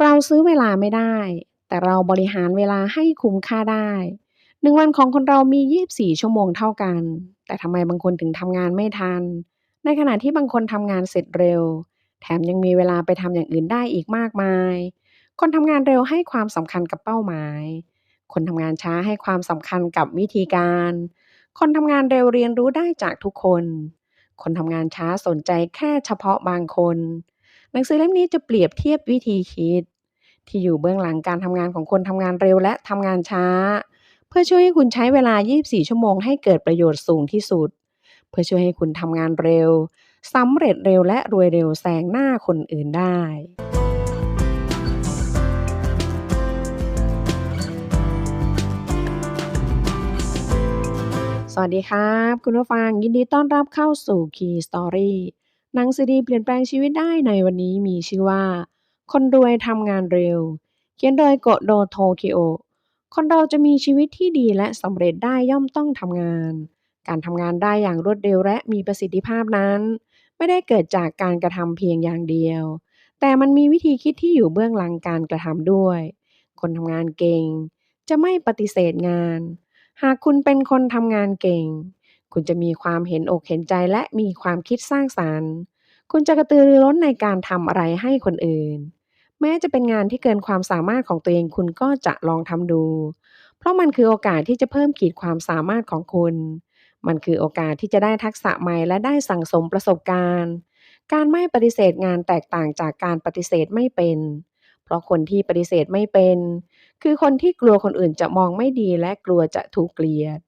เราซื้อเวลาไม่ได้ แต่เราบริหารเวลาให้คุ้มค่าได้หนึ่งวันของคนเรามี 24 ชั่วโมงเท่ากัน แต่ทำไมบางคนถึงทำงานไม่ทัน ในขณะที่บางคนทำงานเสร็จเร็ว แถมยังมีเวลาไปทำอย่างอื่นได้อีกมากมาย คนทำงานเร็วให้ความสำคัญกับเป้าหมาย คนทำงานช้าให้ความสำคัญกับวิธีการ คนทำงานเร็วเรียนรู้ได้จากทุกคน คนทำงานช้าสนใจแค่เฉพาะบางคน หนังสือเล่มนี้จะเปรียบเทียบวิธีคิด ที่อยู่เบื้องหลังการทำงานของคนทำงานเร็วและทำงานช้า เพื่อช่วยให้คุณใช้เวลา 24 ชั่วโมงให้เกิดประโยชน์สูงที่สุด เพื่อช่วยให้คุณทำงานเร็วสำเร็จเร็วและรวยเร็วแซงหน้าคนอื่นได้สวัสดีครับ คุณผู้ฟังยินดีต้อนรับเข้าสู่ Key Story หนังสือดีเปลี่ยนแปลงชีวิตได้ในวันนี้มีชื่อว่า คนรวยทำงานเร็ว เขียนโดยโกโดโทคิโอ คนเราจะมีชีวิตที่ดีและสำเร็จได้ย่อมต้องทำงาน การทำงานได้อย่างรวดเร็วและมีประสิทธิภาพนั้น ไม่ได้เกิดจากการกระทำเพียงอย่างเดียว แต่มันมีวิธีคิดที่อยู่เบื้องหลังการกระทำด้วย คนทำงานเก่ง จะไม่ปฏิเสธงาน หากคุณเป็นคนทำงานเก่ง คุณจะมีความเห็นอกเห็นใจและมีความคิดสร้างสรรค์ คุณจะกระตือรือร้นในการทำอะไรให้คนอื่น แม้จะเป็นงานที่เกินความสามารถของตัวเองคุณก็จะลองทำดู เพราะมันคือโอกาสที่จะเพิ่มขีดความสามารถของคุณ มันคือโอกาสที่จะได้ทักษะใหม่และได้สั่งสมประสบการณ์ การไม่ปฏิเสธงานแตกต่างจากการปฏิเสธไม่เป็น เพราะคนที่ปฏิเสธไม่เป็น คือคนที่กลัวคนอื่นจะมองไม่ดีและกลัวจะถูกเกลียด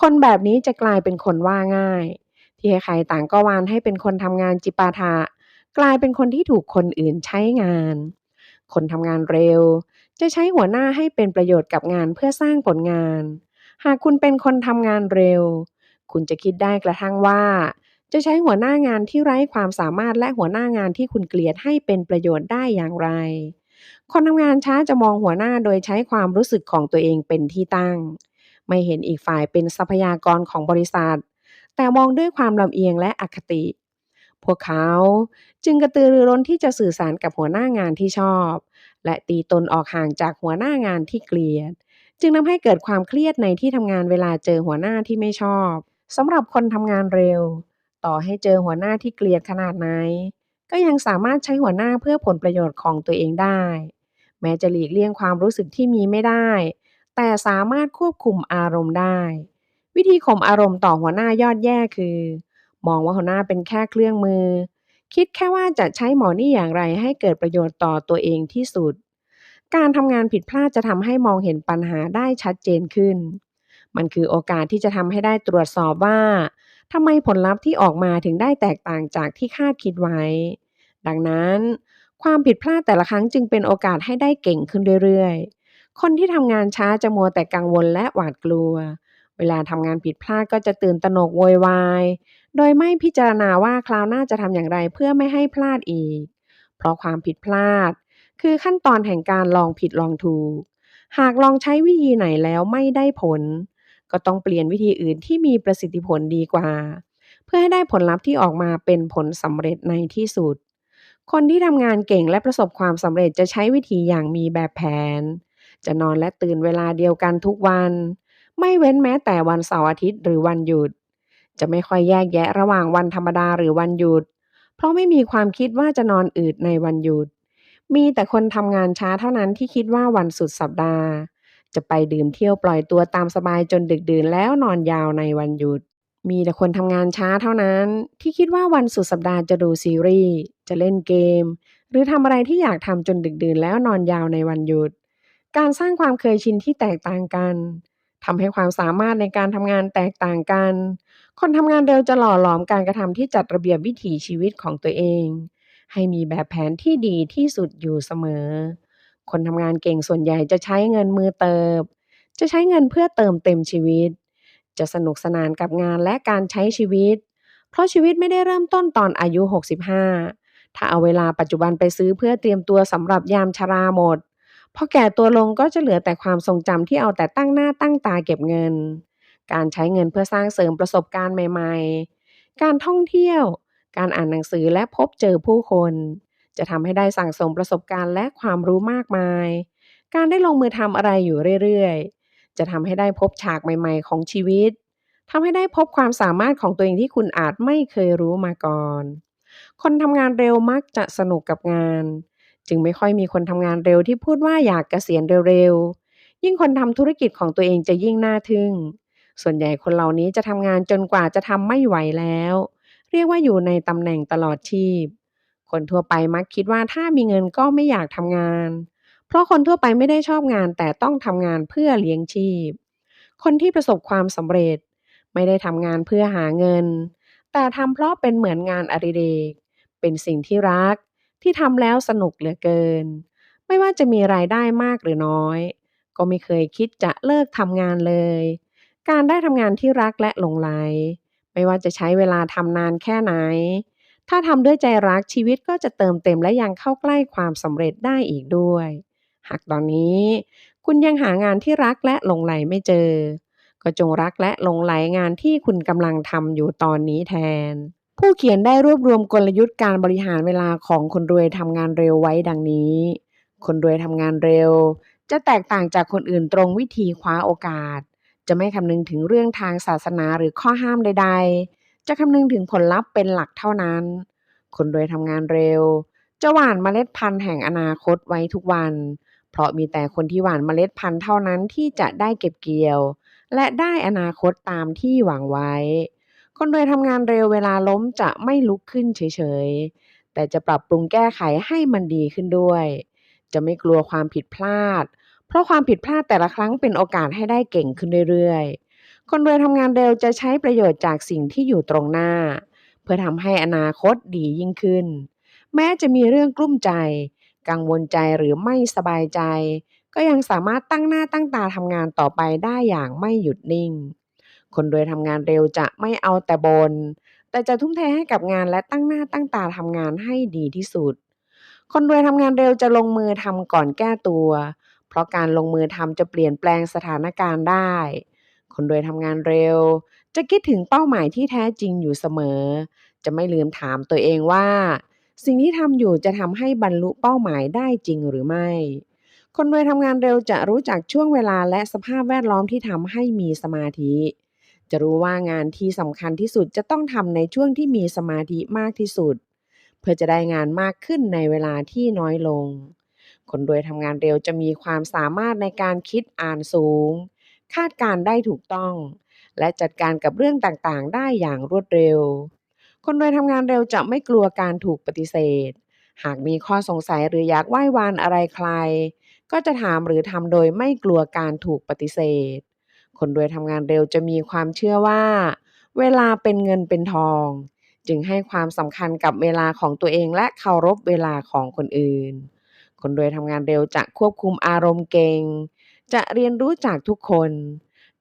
คนแบบนี้จะกลายเป็นคนว่าง่าย ที่ใครต่างก็วานให้เป็นคนทำงานจิปาถะกลายเป็นคนที่ถูกคนอื่นใช้งาน คนทำงานเร็ว จะใช้หัวหน้าให้เป็นประโยชน์กับงานเพื่อสร้างผลงาน หากคุณเป็นคนทำงานเร็ว คุณจะคิดได้กระทั่งว่า จะใช้หัวหน้างานที่ไร้ความสามารถและหัวหน้างานที่คุณเกลียดให้เป็นประโยชน์ได้อย่างไร คนทำงานช้าจะมองหัวหน้าโดยใช้ความรู้สึกของตัวเองเป็นที่ตั้ง ไม่เห็นอีกฝ่ายเป็นทรัพยากรของบริษัท แต่มองด้วยความลำเอียงและอคติ พวกเขาจึงกระตือรือร้นที่จะสื่อสารกับหัวหน้างานที่ชอบ และตีตนออกห่างจากหัวหน้างานที่เกลียด จึงทำให้เกิดความเครียดในที่ทำงานเวลาเจอหัวหน้าที่ไม่ชอบสำหรับคนทำงานเร็ว ต่อให้เจอหัวหน้าที่เกลียดขนาดไหนก็ยังสามารถใช้หัวหน้าเพื่อผลประโยชน์ของตัวเองได้ แม้จะหลีกเลี่ยงความรู้สึกที่มีไม่ได้ แต่สามารถควบคุมอารมณ์ได้ วิธีข่มอารมณ์ต่อหัวหน้ายอดแย่คือ มองว่าหัวหน้าเป็นแค่เครื่องมือ คิดแค่ว่าจะใช้หมอนี่อย่างไรให้เกิดประโยชน์ต่อตัวเองที่สุด การทำงานผิดพลาดจะทำให้มองเห็นปัญหาได้ชัดเจนขึ้น มันคือโอกาสที่จะทำให้ได้ตรวจสอบว่าทำไมผลลัพธ์ที่ออกมาถึงได้แตกต่างจากที่คาดคิดไว้ ดังนั้น ความผิดพลาดแต่ละครั้งจึงเป็นโอกาสให้ได้เก่งขึ้นเรื่อยๆ คนที่ทำงานช้าจะมัวแต่กังวลและหวาดกลัว เวลาทำงานผิดพลาดก็จะตื่นตระหนกโวยวาย โดยไม่พิจารณาว่าคราวหน้าจะทำอย่างไรเพื่อไม่ให้พลาดอีก เพราะความผิดพลาด คือขั้นตอนแห่งการลองผิดลองถูก หากลองใช้วิธีไหนแล้วไม่ได้ผล ก็ต้องเปลี่ยนวิธีอื่นที่มีประสิทธิผลดีกว่า เพื่อให้ได้ผลลัพธ์ที่ออกมาเป็นผลสำเร็จในที่สุดคนที่ทำงานเก่งและประสบความสำเร็จจะใช้วิธีอย่างมีแบบแผน จะนอนและตื่นเวลาเดียวกันทุกวัน ไม่เว้นแม้แต่วันเสาร์อาทิตย์หรือวันหยุด จะไม่ค่อยแยกแยะระหว่างวันธรรมดาหรือวันหยุด เพราะไม่มีความคิดว่าจะนอนอืดในวันหยุด มีแต่คนทำงานช้าเท่านั้นที่คิดว่าวันสุดสัปดาห์ จะไปดื่มเที่ยวปล่อยตัวตามสบายจนดึกดื่นแล้วนอนยาวในวันหยุดมีแต่คนทำงานช้าเท่านั้น ที่คิดว่าวันสุดสัปดาห์จะดูซีรีส์จะเล่นเกม หรือทำอะไรที่อยากทำจนดึกดื่นแล้วนอนยาวในวันหยุด การสร้างความเคยชินที่แตกต่างกันทำให้ความสามารถในการทำงานแตกต่างกัน คนทำงานเร็วจะหล่อหลอมการกระทำที่จัดระเบียบวิถีชีวิตของตัวเอง ให้มีแบบแผนที่ดีที่สุดอยู่เสมอ คนทำงานเก่งส่วนใหญ่จะใช้เงินมือเติบ จะใช้เงินเพื่อเติมเต็มชีวิต จะสนุกสนานกับงานและการใช้ชีวิต เพราะชีวิตไม่ได้เริ่มต้นตอนอายุ 65 ถ้าเอาเวลาปัจจุบันไปซื้อเพื่อเตรียมตัวสำหรับยามชราหมด พอแก่ตัวลงก็จะเหลือแต่ความทรงจำที่เอาแต่ตั้งหน้าตั้งตาเก็บเงิน การใช้เงินเพื่อสร้างเสริมประสบการณ์ใหม่ ๆ การท่องเที่ยว การอ่านหนังสือและพบเจอผู้คนจจะทำให้ได้สั่งสมประสบการณ์และความรู้มากมาย การได้ลงมือทำอะไรอยู่เรื่อยๆ จะทำให้ได้พบฉากใหม่ ๆ ของชีวิตทำให้ได้พบความสามารถของตัวเองที่คุณอาจไม่เคยรู้มาก่อน คนทำงานเร็วมักจะสนุกกับงาน จึงไม่ค่อยมีคนทำงานเร็วที่พูดว่าอยากเกษียณเร็วๆ ยิ่งคนทำธุรกิจของตัวเองจะยิ่งน่าทึ่ง ส่วนใหญ่คนเหล่านี้จะทำงานจนกว่าจะทำไม่ไหวแล้ว เรียกว่าอยู่ในตำแหน่งตลอดชีพ คนทั่วไปมักคิดว่าถ้ามีเงินก็ไม่อยากทำงาน เพราะคนทั่วไปไม่ได้ชอบงานแต่ต้องทำงานเพื่อเลี้ยงชีพ คนที่ประสบความสำเร็จ ไม่ได้ทำงานเพื่อหาเงิน แต่ทำเพราะเป็นเหมือนงานอดิเรกเป็นสิ่งที่รัก ที่ทำแล้วสนุกเหลือเกิน ไม่ว่าจะมีรายได้มากหรือน้อย ก็ไม่เคยคิดจะเลิกทำงานเลย การได้ทำงานที่รักและหลงไหล ไม่ว่าจะใช้เวลาทำนานแค่ไหน ถ้าทำด้วยใจรักชีวิตก็จะเติมเต็มและยังเข้าใกล้ความสำเร็จได้อีกด้วย หากตอนนี้ คุณยังหางานที่รักและหลงไหลไม่เจอ ก็จงรักและหลงไหลงานที่คุณกำลังทำอยู่ตอนนี้แทน ผู้เขียนได้รวบรวมกลยุทธ์การบริหารเวลาของคนรวยทำงานเร็วไว้ดังนี้ คนรวยทำงานเร็ว จะแตกต่างจากคนอื่นตรงวิธีคว้าโอกาส จะไม่คำนึงถึงเรื่องทางศาสนาหรือข้อห้ามใด ๆ จะคำนึงถึงผลลัพธ์เป็นหลักเท่านั้น คนรวยทำงานเร็ว จะหว่านเมล็ดพันธุ์แห่งอนาคตไว้ทุกวัน เพราะมีแต่คนที่หว่านเมล็ดพันธุ์เท่านั้นที่จะได้เก็บเกี่ยว และได้อนาคตตามที่หวังไว้ คนรวยทำงานเร็วเวลาล้มจะไม่ลุกขึ้นเฉยๆ แต่จะปรับปรุงแก้ไขให้มันดีขึ้นด้วย จะไม่กลัวความผิดพลาด เพราะความผิดพลาดแต่ละครั้งเป็นโอกาสให้ได้เก่งขึ้นเรื่อยๆ คนรวยทำงานเร็วจะใช้ประโยชน์จากสิ่งที่อยู่ตรงหน้า เพื่อทำให้อนาคตดียิ่งขึ้น แม้จะมีเรื่องกลุ้มใจ กังวลใจหรือไม่สบายใจ ก็ยังสามารถตั้งหน้าตั้งตาทำงานต่อไปได้อย่างไม่หยุดนิ่ง คนรวยทำงานเร็วจะไม่เอาแต่บน แต่จะทุ่มเทให้กับงานและตั้งหน้าตั้งตาทำงานให้ดีที่สุด คนรวยทำงานเร็วจะลงมือทำก่อนแก้ตัว เพราะการลงมือทำจะเปลี่ยนแปลงสถานการณ์ได้ คนรวยทำงานเร็ว จะคิดถึงเป้าหมายที่แท้จริงอยู่เสมอ จะไม่ลืมถามตัวเองว่า สิ่งที่ทำอยู่จะทำให้บรรลุเป้าหมายได้จริงหรือไม่คนรวยทำงานเร็วจะรู้จักช่วงเวลาและสภาพแวดล้อมที่ทำให้มีสมาธิ จะรู้ว่างานที่สำคัญที่สุดจะต้องทำในช่วงที่มีสมาธิมากที่สุด เพื่อจะได้งานมากขึ้นในเวลาที่น้อยลง คนรวยทำงานเร็วจะมีความสามารถในการคิดอ่านสูง คาดการณ์ได้ถูกต้อง และจัดการกับเรื่องต่างๆ ได้อย่างรวดเร็ว คนรวยทำงานเร็วจะไม่กลัวการถูกปฏิเสธ หากมีข้อสงสัยหรืออยากไหว้วานอะไรใคร ก็จะถามหรือทำโดยไม่กลัวการถูกปฏิเสธ คนรวยทำงานเร็วจะมีความเชื่อว่า เวลาเป็นเงินเป็นทอง จึงให้ความสำคัญกับเวลาของตัวเองและเคารพเวลาของคนอื่น คนรวยทำงานเร็วจะควบคุมอารมณ์เก่ง จะเรียนรู้จากทุกคน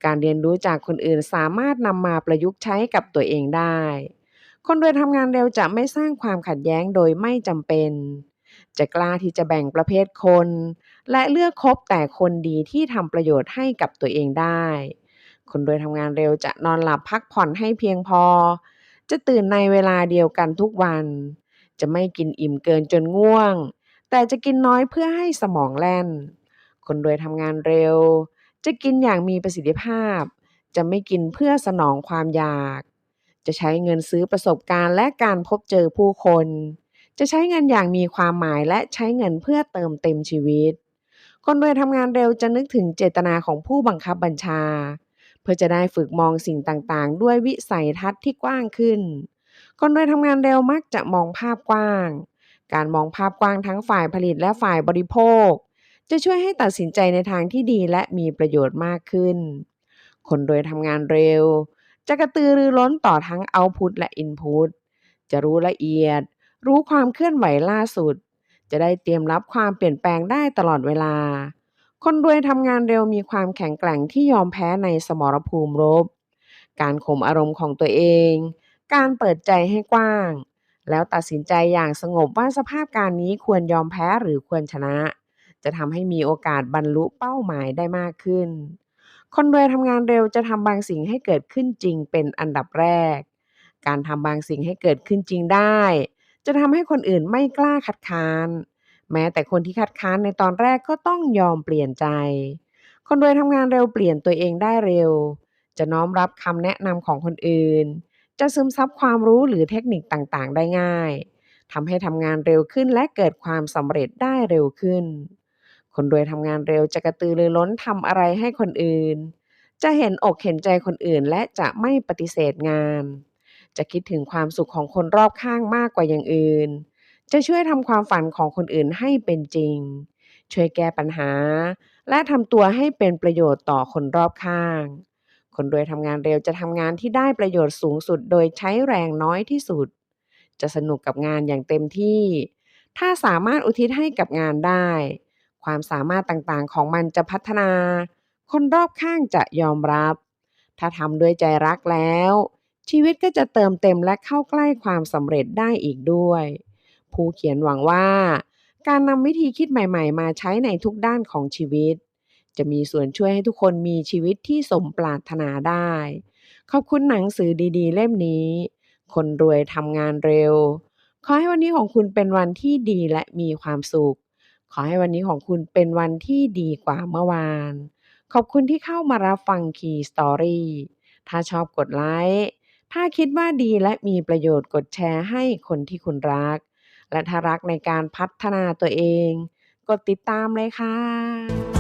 การเรียนรู้จากคนอื่นสามารถนำมาประยุกต์ใช้กับตัวเองได้ คนรวยทำงานเร็วจะไม่สร้างความขัดแย้งโดยไม่จำเป็น จะกล้าที่จะแบ่งประเภทคน และเลือกคบแต่คนดีที่ทำประโยชน์ให้กับตัวเองได้ คนรวยทำงานเร็วจะนอนหลับพักผ่อนให้เพียงพอ จะตื่นในเวลาเดียวกันทุกวัน จะไม่กินอิ่มเกินจนง่วง แต่จะกินน้อยเพื่อให้สมองแล่น คนรวยทำงานเร็ว จะกินอย่างมีประสิทธิภาพ จะไม่กินเพื่อสนองความอยาก จะใช้เงินซื้อประสบการณ์และการพบเจอผู้คน จะใช้เงินอย่างมีความหมายและใช้เงินเพื่อเติมเต็มชีวิต คนรวยทำงานเร็วจะนึกถึงเจตนาของผู้บังคับบัญชา เพื่อจะได้ฝึกมองสิ่งต่างๆ ด้วยวิสัยทัศน์ที่กว้างขึ้น คนรวยทำงานเร็วมักจะมองภาพกว้าง การมองภาพกว้างทั้งฝ่ายผลิตและฝ่ายบริโภค จะช่วยให้ตัดสินใจในทางที่ดีและมีประโยชน์มากขึ้น คนรวยทำงานเร็ว จะกระตือรือร้นต่อทั้ง Output และ Input จะรู้ละเอียด รู้ความเคลื่อนไหวล่าสุด จะได้เตรียมรับความเปลี่ยนแปลงได้ตลอดเวลา คนรวยทำงานเร็วมีความแข็งแกร่งที่ยอมแพ้ในสมรภูมิรบ การข่มอารมณ์ของตัวเอง การเปิดใจให้กว้าง แล้วตัดสินใจอย่างสงบว่าสภาพการนี้ควรยอมแพ้หรือควรชนะ จะทำให้มีโอกาสบรรลุเป้าหมายได้มากขึ้น คนรวยทำงานเร็วจะทำบางสิ่งให้เกิดขึ้นจริงเป็นอันดับแรกการทำบางสิ่งให้เกิดขึ้นจริงได้ จะทำให้คนอื่นไม่กล้าคัดค้าน แม้แต่คนที่คัดค้านในตอนแรกก็ต้องยอมเปลี่ยนใจ คนรวยทำงานเร็วเปลี่ยนตัวเองได้เร็ว จะน้อมรับคำแนะนำของคนอื่น จะซึมซับความรู้หรือเทคนิคต่างๆ ได้ง่ายทำให้ทำงานเร็วขึ้นและเกิดความสำเร็จได้เร็วขึ้น คนรวยทำงานเร็วจะกระตือรือร้นทำอะไรให้คนอื่น จะเห็นอกเห็นใจคนอื่นและจะไม่ปฏิเสธงาน จะคิดถึงความสุขของคนรอบข้างมากกว่าอย่างอื่น จะช่วยทำความฝันของคนอื่นให้เป็นจริง ช่วยแก้ปัญหา และทำตัวให้เป็นประโยชน์ต่อคนรอบข้าง คนรวยทำงานเร็วจะทำงานที่ได้ประโยชน์สูงสุดโดยใช้แรงน้อยที่สุด จะสนุกกับงานอย่างเต็มที่ ถ้าสามารถอุทิศให้กับงานได้ ความสามารถต่างๆของมันจะพัฒนา คนรอบข้างจะยอมรับ ถ้าทำด้วยใจรักแล้ว ชีวิตก็จะเติมเต็มและเข้าใกล้ความสำเร็จได้อีกด้วย ผู้เขียนหวังว่า การนำวิธีคิดใหม่ ๆ มาใช้ในทุกด้านของชีวิต จะมีส่วนช่วยให้ทุกคนมีชีวิตที่สมปรารถนาได้ ขอบคุณหนังสือดี ๆ เล่มนี้ คนรวยทำงานเร็ว ขอให้วันนี้ของคุณเป็นวันที่ดีและมีความสุข ขอให้วันนี้ของคุณเป็นวันที่ดีกว่าเมื่อวาน ขอบคุณที่เข้ามารับฟัง Key Story ถ้าชอบกดไลค์ ถ้าคิดว่าดีและมีประโยชน์กดแชร์ให้คนที่คุณรัก และถ้ารักในการพัฒนาตัวเอง กดติดตามเลยค่ะ